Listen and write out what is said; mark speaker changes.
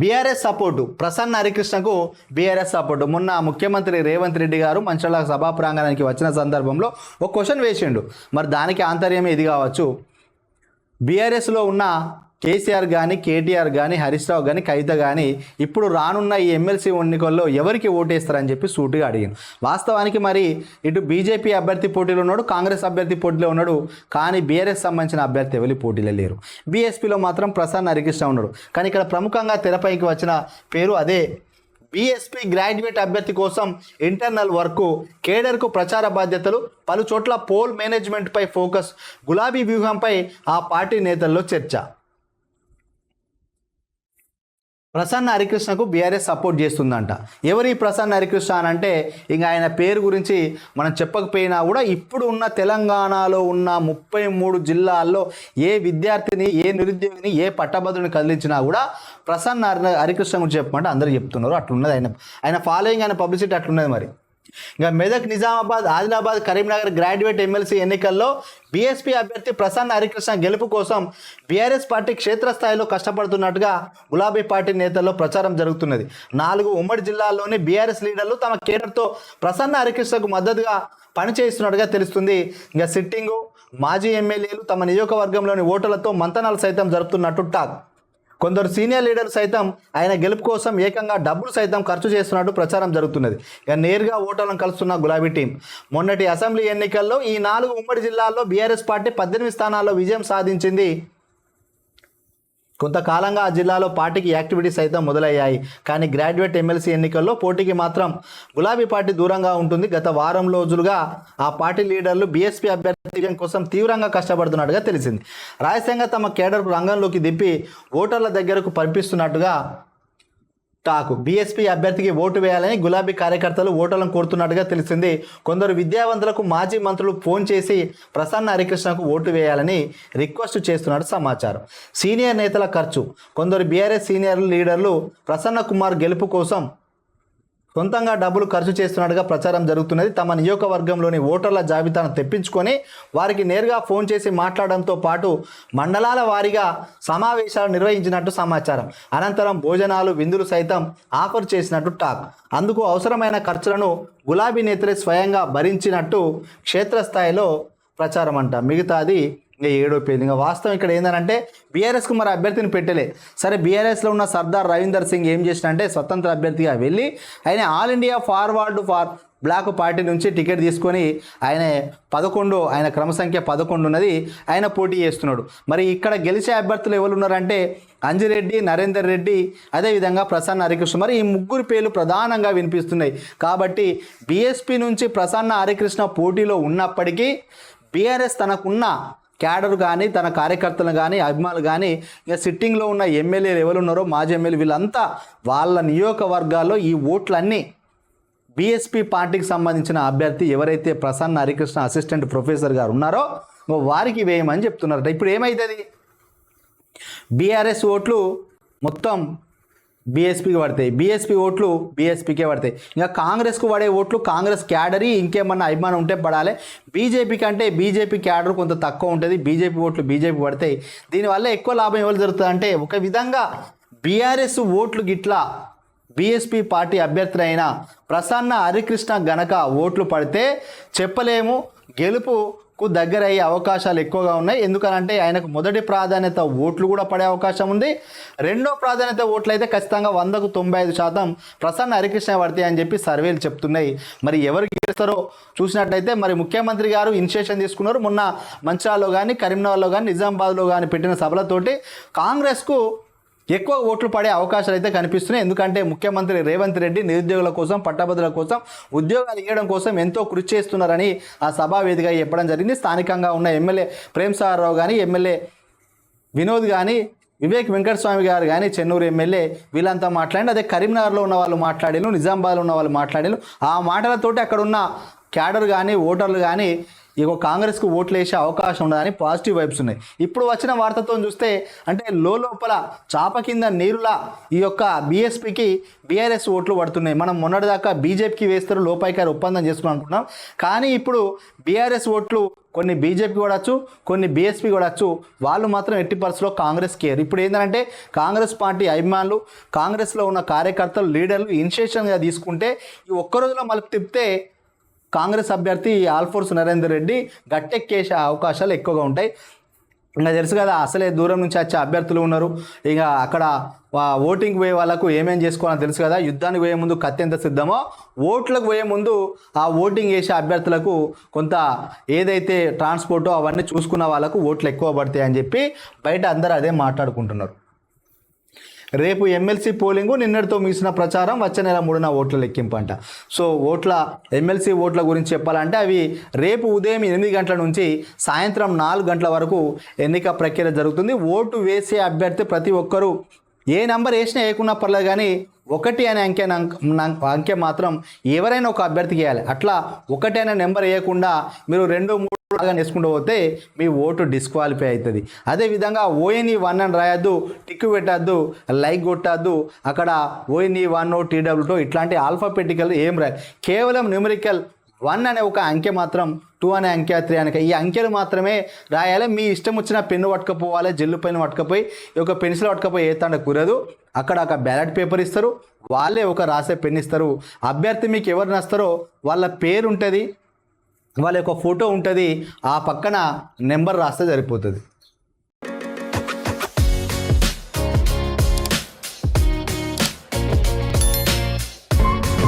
Speaker 1: BRS support Prasanna హరికృష్ణకు BRS support. మొన్న ముఖ్యమంత్రి రేవంత్ రెడ్డి గారు మంచాల సభా ప్రాంగణానికి వచ్చిన సందర్భంలో ఒక క్వశ్చన్ వేసిండు. మరి దానికి ఆంతర్యం ఇది కావచ్చు. బీఆర్ఎస్లో ఉన్న కేసీఆర్ కానీ కేటీఆర్ కానీ హరీష్ రావు కానీ కవిత కానీ ఇప్పుడు రానున్న ఈ ఎమ్మెల్సీ ఎన్నికల్లో ఎవరికి ఓటేస్తారని చెప్పి సూటుగా అడిగాను వాస్తవానికి మరి ఇటు బీజేపీ అభ్యర్థి పోటీలో ఉన్నాడు కాంగ్రెస్ అభ్యర్థి పోటీలో ఉన్నాడు కానీ బీఆర్ఎస్ సంబంధించిన అభ్యర్థి ఎవరి పోటీలో లేరు. బీఎస్పీలో మాత్రం ప్రసన్న హరికృష్ణ ఉన్నాడు. కానీ ఇక్కడ ప్రముఖంగా తెరపైకి వచ్చిన పేరు అదే. బీఎస్పీ గ్రాడ్యుయేట్ అభ్యర్థి కోసం ఇంటర్నల్ వర్క్ కేడర్కు ప్రచార బాధ్యతలు పలు చోట్ల పోల్ మేనేజ్మెంట్పై ఫోకస్ గులాబీ వ్యూహంపై ఆ పార్టీ నేతల్లో చర్చ. ప్రసన్న హరికృష్ణకు బీఆర్ఎస్ సపోర్ట్ చేస్తుందంట. ఎవరి ప్రసన్న హరికృష్ణ అని అంటే ఇంకా ఆయన పేరు గురించి మనం చెప్పకపోయినా కూడా ఇప్పుడు ఉన్న తెలంగాణలో ఉన్న ముప్పై మూడు జిల్లాల్లో ఏ విద్యార్థిని ఏ నిరుద్యోగిని ఏ పట్టభద్రుని కదిలించినా కూడా ప్రసన్న హరికృష్ణ గురించి చెప్పమంటే అందరూ చెప్తున్నారు. అట్లున్నది ఆయన ఆయన ఫాలోయింగ్ ఆయన పబ్లిసిటీ అట్లున్నది మరి. ఇంకా మెదక్ నిజామాబాద్ ఆదిలాబాద్ కరీంనగర్ గ్రాడ్యుయేట్ ఎమ్మెల్సీ ఎన్నికల్లో బీఎస్పీ అభ్యర్థి ప్రసన్న హరికృష్ణ గెలుపు కోసం బీఆర్ఎస్ పార్టీ క్షేత్రస్థాయిలో కష్టపడుతున్నట్టుగా గులాబీ పార్టీ నేతల్లో ప్రచారం జరుగుతున్నది. నాలుగు ఉమ్మడి జిల్లాల్లోని బీఆర్ఎస్ లీడర్లు తమ కేడర్తో ప్రసన్న హరికృష్ణకు మద్దతుగా పనిచేస్తున్నట్టుగా తెలుస్తుంది. ఇంకా సిట్టింగు మాజీ ఎమ్మెల్యేలు తమ నియోజకవర్గంలోని ఓటర్లతో మంతనాలు సైతం జరుపుతున్నట్టు టాక్. కొందరు సీనియర్ లీడర్లు సైతం ఆయన గెలుపు కోసం ఏకంగా డబ్బులు సైతం ఖర్చు చేస్తున్నట్టు ప్రచారం జరుగుతున్నది. ఇక నేరుగా ఓటర్లను కలుస్తున్న గులాబీ టీం. మొన్నటి అసెంబ్లీ ఎన్నికల్లో ఈ నాలుగు ఉమ్మడి జిల్లాల్లో బీఆర్ఎస్ పార్టీ పద్దెనిమిది స్థానాల్లో విజయం సాధించింది కొంతకాలంగా ఆ జిల్లాలో పార్టీకి యాక్టివిటీస్ సైతం మొదలయ్యాయి. కానీ గ్రాడ్యుయేట్ ఎమ్మెల్సీ ఎన్నికల్లో పోటీకి మాత్రం గులాబీ పార్టీ దూరంగా ఉంటుంది. గత వారం రోజులుగా ఆ పార్టీ లీడర్లు బీఎస్పీ అభ్యర్థి కోసం తీవ్రంగా కష్టపడుతున్నట్టుగా తెలిసింది. రాయసంగ తమ కేడర్కు రంగంలోకి దిప్పి ఓటర్ల దగ్గరకు పంపిస్తున్నట్టుగా టాకు. బీఎస్పీ అభ్యర్థికి ఓటు వేయాలని గులాబీ కార్యకర్తలు ఓటర్లను కోరుతున్నట్టుగా తెలిసింది. కొందరు విద్యావంతులకు మాజీ మంత్రులు ఫోన్ చేసి ప్రసన్న హరికృష్ణకు ఓటు వేయాలని రిక్వెస్ట్ చేస్తున్నట్టు సమాచారం. సీనియర్ నేతల ఖర్చు. కొందరు బీఆర్ఎస్ సీనియర్ లీడర్లు ప్రసన్న కుమార్ గెలుపు కోసం సొంతంగా డబ్బులు ఖర్చు చేస్తున్నట్టుగా ప్రచారం జరుగుతున్నది. తమ నియోజకవర్గంలోని ఓటర్ల జాబితాను తెప్పించుకొని వారికి నేరుగా ఫోన్ చేసి మాట్లాడడంతో పాటు మండలాల వారీగా సమావేశాలు నిర్వహించినట్టు సమాచారం. అనంతరం భోజనాలు విందులు సైతం ఆఫర్ చేసినట్టు టాక్. అందుకు అవసరమైన ఖర్చులను గులాబీ నేతలే స్వయంగా భరించినట్టు క్షేత్రస్థాయిలో ప్రచారం అంట. మిగతాది ఇంకా ఏడో పేరు ఇంకా వాస్తవం ఇక్కడ ఏంటంటే బీఆర్ఎస్కు మరి అభ్యర్థిని పెట్టలే. సరే బీఆర్ఎస్లో ఉన్న సర్దార్ రవీందర్ సింగ్ ఏం చేసినంటే స్వతంత్ర అభ్యర్థిగా వెళ్ళి ఆయన All India Forward for Bloc party నుంచి టికెట్ తీసుకొని ఆయన పదకొండు ఆయన క్రమ సంఖ్య పదకొండు ఉన్నది ఆయన పోటీ చేస్తున్నాడు. మరి ఇక్కడ గెలిచే అభ్యర్థులు ఎవరు ఉన్నారంటే అంజిరెడ్డి నరేందర్ రెడ్డి అదేవిధంగా ప్రసన్న హరికృష్ణ. మరి ఈ ముగ్గురు పేర్లు ప్రధానంగా వినిపిస్తున్నాయి. కాబట్టి బీఎస్పీ నుంచి ప్రసన్న హరికృష్ణ పోటీలో ఉన్నప్పటికీ బీఆర్ఎస్ తనకున్న క్యాడర్ కానీ తన కార్యకర్తలు కానీ అభిమానులు కానీ ఇక సిట్టింగ్లో ఉన్న ఎమ్మెల్యేలు ఎవరు ఉన్నారో మాజీ ఎమ్మెల్యే వీళ్ళంతా వాళ్ళ నియోజకవర్గాల్లో ఈ ఓట్లన్నీ బీఎస్పీ పార్టీకి సంబంధించిన అభ్యర్థి ఎవరైతే ప్రసన్న హరికృష్ణ అసిస్టెంట్ ప్రొఫెసర్ గారు ఉన్నారో వారికి వేయమని చెప్తున్నారట. ఇప్పుడు ఏమవుతుంది బీఆర్ఎస్ ఓట్లు మొత్తం బీఎస్పీకి పడతాయి. బీఎస్పీ ఓట్లు బీఎస్పీకే పడతాయి. ఇంకా కాంగ్రెస్కు పడే ఓట్లు కాంగ్రెస్ క్యాడరీ ఇంకేమన్నా అభిమానం ఉంటే పడాలి. బీజేపీ కంటే బీజేపీ క్యాడర్ కొంత తక్కువ ఉంటుంది. బీజేపీ ఓట్లు బీజేపీ పడతాయి. దీనివల్ల ఎక్కువ లాభం ఎవరు జరుగుతుంది అంటే ఒక విధంగా బీఆర్ఎస్ ఓట్లు గిట్లా బీఎస్పీ పార్టీ అభ్యర్థులైన ప్రసన్న హరికృష్ణ గనక ఓట్లు పడితే చెప్పలేము. గెలుపు కు దగ్గర అయ్యే అవకాశాలు ఎక్కువగా ఉన్నాయి. ఎందుకనంటే ఆయనకు మొదటి ప్రాధాన్యత ఓట్లు కూడా పడే అవకాశం ఉంది. రెండో ప్రాధాన్యత ఓట్లు అయితే ఖచ్చితంగా వందకు తొంభై ఐదు శాతం ప్రసన్న హరికృష్ణ పడతాయి అని చెప్పి సర్వేలు చెప్తున్నాయి. మరి ఎవరు గెలుస్తారో చూసినట్లయితే మరి ముఖ్యమంత్రి గారు ఇనిషియేషన్ తీసుకున్నారు. మొన్న మంచిర్యాలలో కానీ కరీంనగర్లో కానీ నిజామాబాద్లో కానీ పెట్టిన సభలతోటి కాంగ్రెస్కు ఎక్కువ ఓట్లు పడే అవకాశాలు అయితే కనిపిస్తున్నాయి. ఎందుకంటే ముఖ్యమంత్రి రేవంత్ రెడ్డి నిరుద్యోగుల కోసం పట్టభద్రుల కోసం ఉద్యోగాలు ఇవ్వడం కోసం ఎంతో కృషి చేస్తున్నారని ఆ సభా చెప్పడం జరిగింది. స్థానికంగా ఉన్న ఎమ్మెల్యే ప్రేమ్ కానీ ఎమ్మెల్యే వినోద్ కానీ వివేక్ వెంకటస్వామి గారు కానీ చెన్నూరు ఎమ్మెల్యే వీళ్ళంతా మాట్లాడి అదే కరీంనగర్లో ఉన్న వాళ్ళు మాట్లాడారు నిజామాబాద్లో ఉన్న వాళ్ళు మాట్లాడారు ఆ మాటలతోటి అక్కడ ఉన్న క్యాడర్ కానీ ఓటర్లు కానీ ఇగో కాంగ్రెస్కు ఓట్లు వేసే అవకాశం ఉండదని పాజిటివ్ వైబ్స్ ఉన్నాయి. ఇప్పుడు వచ్చిన వార్తతో చూస్తే అంటే లోపల చాప కింద నీరులా ఈ యొక్క బీఎస్పీకి బీఆర్ఎస్ ఓట్లు పడుతున్నాయి. మనం మొన్నటిదాకా బీజేపీకి వేస్తారు లోపాయికారు ఒప్పందం చేసుకున్నాం అనుకున్నాం. కానీ ఇప్పుడు బీఆర్ఎస్ ఓట్లు కొన్ని బీజేపీ కూడా వచ్చు కొన్ని బీఎస్పీ కూడా వచ్చు వాళ్ళు మాత్రం ఎట్టి పరిస్థితిలో కాంగ్రెస్ కేర్ ఇప్పుడు ఏంటంటే కాంగ్రెస్ పార్టీ అభిమానులు కాంగ్రెస్లో ఉన్న కార్యకర్తలు లీడర్లు ఇనిషియేషన్గా తీసుకుంటే ఈ ఒక్క రోజులో మలుపు తిప్పితే కాంగ్రెస్ అభ్యర్థి ఆల్ఫోర్స్ నరేందర్ రెడ్డి గట్టెక్కేసే అవకాశాలు ఎక్కువగా ఉంటాయి. ఇంకా తెలుసు కదా అసలే దూరం నుంచి వచ్చే అభ్యర్థులు ఉన్నారు. ఇక అక్కడ ఓటింగ్ పోయే వాళ్ళకు ఏమేం చేసుకోవాలో తెలుసు కదా యుద్ధానికి పోయే ముందు కత్తి ఎంత సిద్ధమో ఓట్లకు పోయే ముందు ఆ ఓటింగ్ వేసే అభ్యర్థులకు కొంత ఏదైతే ట్రాన్స్పోర్టో అవన్నీ చూసుకున్న వాళ్ళకు ఓట్లు ఎక్కువ పడతాయి అని చెప్పి బయట అందరూ అదే మాట్లాడుకుంటున్నారు. రేపు ఎమ్మెల్సీ పోలింగు నిన్నటితో ముగిసిన ప్రచారం వచ్చే నెల మూడున ఓట్ల లెక్కింపు అంట. సో ఓట్ల ఎమ్మెల్సీ ఓట్ల గురించి చెప్పాలంటే అవి రేపు ఉదయం ఎనిమిది గంటల నుంచి సాయంత్రం నాలుగు గంటల వరకు ఎన్నిక ప్రక్రియ జరుగుతుంది. ఓటు వేసే అభ్యర్థి ప్రతి ఒక్కరూ ఏ నంబర్ వేసినా వేయకున్నా పర్లేదు కానీ ఒకటి అనే అంకె అంకె మాత్రం ఎవరైనా ఒక అభ్యర్థికి వేయాలి. అట్లా ఒకటి అనే నెంబర్ వేయకుండా మీరు రెండు మూడు లాగా వేసుకుంటూ పోతే మీ ఓటు డిస్క్వాలిఫై అవుతుంది. అదేవిధంగా ఓఎన్ఈ వన్ అని రాయొద్దు టిక్కు పెట్టద్దు లైక్ కొట్టద్దు అక్కడ ఓఎన్ఈ వన్ టీడబ్ల్యూ టూ ఇట్లాంటి ఆల్ఫాపెటికల్ ఏం రాయ. కేవలం న్యూమరికల్ వన్ అనే ఒక అంకె మాత్రం టూ అనే అంకె త్రీ అనే ఈ అంకెలు మాత్రమే రాయాలి. మీ ఇష్టం వచ్చిన పెన్ను పట్టుకపోవాలి జెల్లు పెన్ను పట్టుకపోయి ఈ యొక్క పెన్సిల్ పట్టుకపోయి ఏతాండ కురదు అక్కడ ఒక బ్యాలెట్ పేపర్ ఇస్తారు. వాళ్ళే ఒక రాసే పెన్ ఇస్తారు. అభ్యర్థి మీకు ఎవరు నస్తారో వాళ్ళ పేరు ఉంటుంది వాళ్ళ యొక్క ఫోటో ఉంటుంది ఆ పక్కన నెంబర్ రాస్తే సరిపోతుంది.